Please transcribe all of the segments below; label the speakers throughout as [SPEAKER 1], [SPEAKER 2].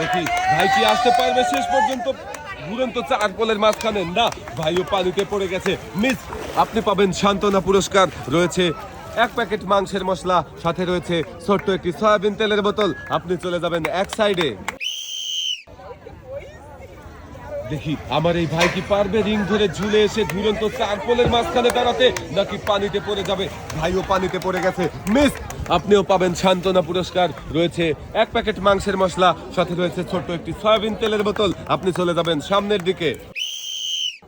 [SPEAKER 1] দেখি, ভাই কি আসতে পারবে শেষ পর্যন্ত? ঘুরন্ত চার পোলের মাঝখানে। না, ভাইও পানিতে পড়ে গেছে। মিস, আপনি পাবেন সান্ত্বনা পুরস্কার। রয়েছে এক প্যাকেট মাংসের মশলা, সাথে রয়েছে ছোট্ট একটি সয়াবিন তেলের বোতল। আপনি চলে যাবেন এক সাইডে। দেখি, আমার এই ভাই কি পারবে রিং ধরে ঝুলে এসে ঘুরন্ত চার পোলের মাঝখানে দাঁড়াতে, নাকি পানিতে পড়ে যাবে? ভাইও পানিতে পড়ে গেছে। মিস আপনিও পাবেন সান্ত্বনা পুরস্কার। রয়েছে এক প্যাকেট মাংসের মশলা, সাথে রয়েছে ছোট্ট একটি সয়াবিন তেলের বোতল। আপনি চলে যাবেন সামনের দিকে।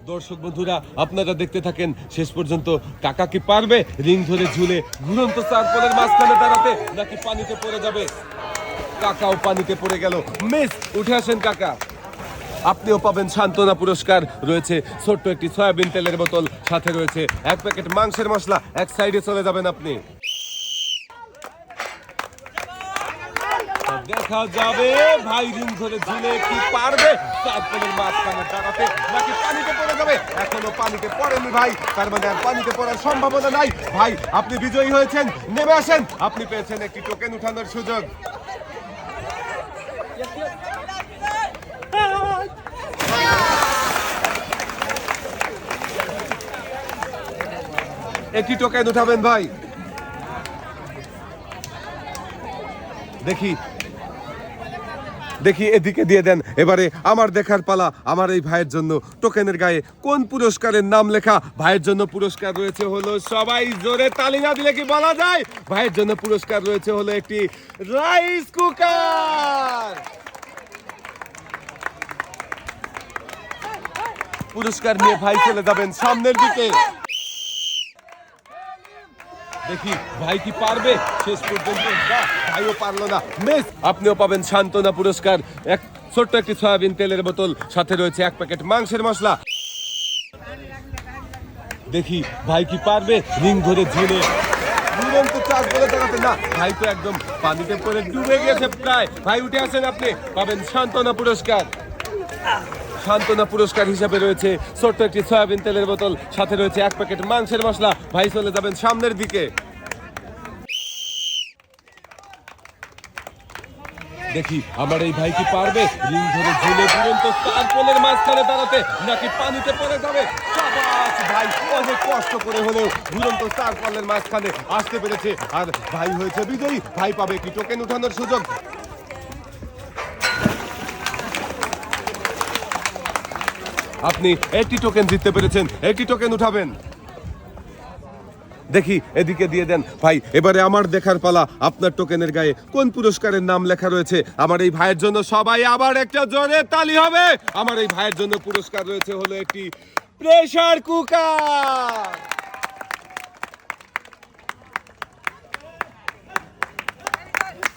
[SPEAKER 1] দর্শক বন্ধুরা, আপনারা দেখতে থাকেন, শেষ পর্যন্ত কাকা কি পারবে? রিং ধরে ঝুলে ঘুরন্ত চার পোলের মাঝখানে দাঁড়াতে, নাকি পানিতে পড়ে যাবে? কাকাও পানিতে পড়ে গেল। মিস, উঠে আসেন কাকা। আপনিও পাবেন সান্ত্বনা পুরস্কার। রয়েছে ছোট্ট একটি সয়াবিন তেলের বোতল, সাথে রয়েছে এক প্যাকেট মাংসের মশলা। এক সাইডে চলে যাবেন আপনি। দেখা যাবে। ভাই ধরে ঝুলে কি পারবে? মাঝখানে দাঁড়াতে নাকি পানিতে পড়ে যাবে? এখনও পানিতে পড়েনি ভাই। তার মানে আর পানিতে পড়ার সম্ভাবনা নাই। ভাই, আপনি বিজয়ী হয়েছেন। নেমে আসেন। আপনি পেয়েছেন একটি টোকেন উঠানোর সুযোগ। একটি টোকেন উঠাবেন ভাই। দেখি দেখি এদিকে দিয়ে দেন। এবারে আমার দেখার পালা আমার এই ভাইয়ের জন্য। টোকেনের গায়ে কোন পুরস্কারের নাম লেখা? ভাইয়ের জন্য পুরস্কার রয়েছে হলো সবাই জোরে তালি না দিলে কি বলা যায়? ভাইয়ের জন্য পুরস্কার রয়েছে হলো একটি রাইস কুকার। পুরস্কার নিয়ে ভাই চলে যাবেন সামনের দিকে। দেখি ভাই কি পারবে? শেষ পর্যন্ত ভাইও পারল না। মিস আপনিও পাবেন সান্ত্বনা পুরস্কার। এক ছোট্ট একটি সয়াবিন তেলের বোতল, সাথে রয়েছে এক প্যাকেট মাংসের মশলা। দেখি ভাই কি পারবে? রিং ধরে ঝুলে। না। ভাই তো একদম পানিতে পড়ে ডুবে গেছে প্রায়। ভাই, উঠে আসেন আপনি। পাবেন সান্ত্বনা পুরস্কার। সান্ত্বনা পুরস্কার হিসাবে রয়েছে। ছোট্ট একটি সয়াবিন তেলের বোতল, সাথে রয়েছে এক প্যাকেট মাংসের মশলা। ভাই চলে যাবেন সামনের দিকে। দেখি, আমার এই ভাই কি পারবে? রিং ধরে ঝুলে দুরন্ত চার পোলের মাঝখানে দাঁড়াতে, নাকি পানিতে পড়ে যাবে? ভাই, অনেক কষ্ট করে হলেও দুরন্ত চার পোলের মাঝখানে। আসতে পেরেছে, আর ভাই হয়েছে বিজয়ী। ভাই পাবে কি টোকেন উঠানোর সুযোগ। আপনি একটি টোকেন জিততে পেরেছেন, একটি টোকেন উঠাবেন। দেখি, এদিকে দিয়ে দেন। ভাই, এবারে আমার দেখার পালা, আপনার টোকেনের গায়ে কোন পুরস্কারের নাম লেখা রয়েছে? আমার এই ভাইয়ের জন্য সবাই আবার একটা জোরে তালি হবে। আমার এই ভাইয়ের জন্য পুরস্কার রয়েছে হলো একটি প্রেসার কুকার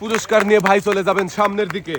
[SPEAKER 1] পুরস্কার নিয়ে ভাই চলে যাবেন সামনের দিকে।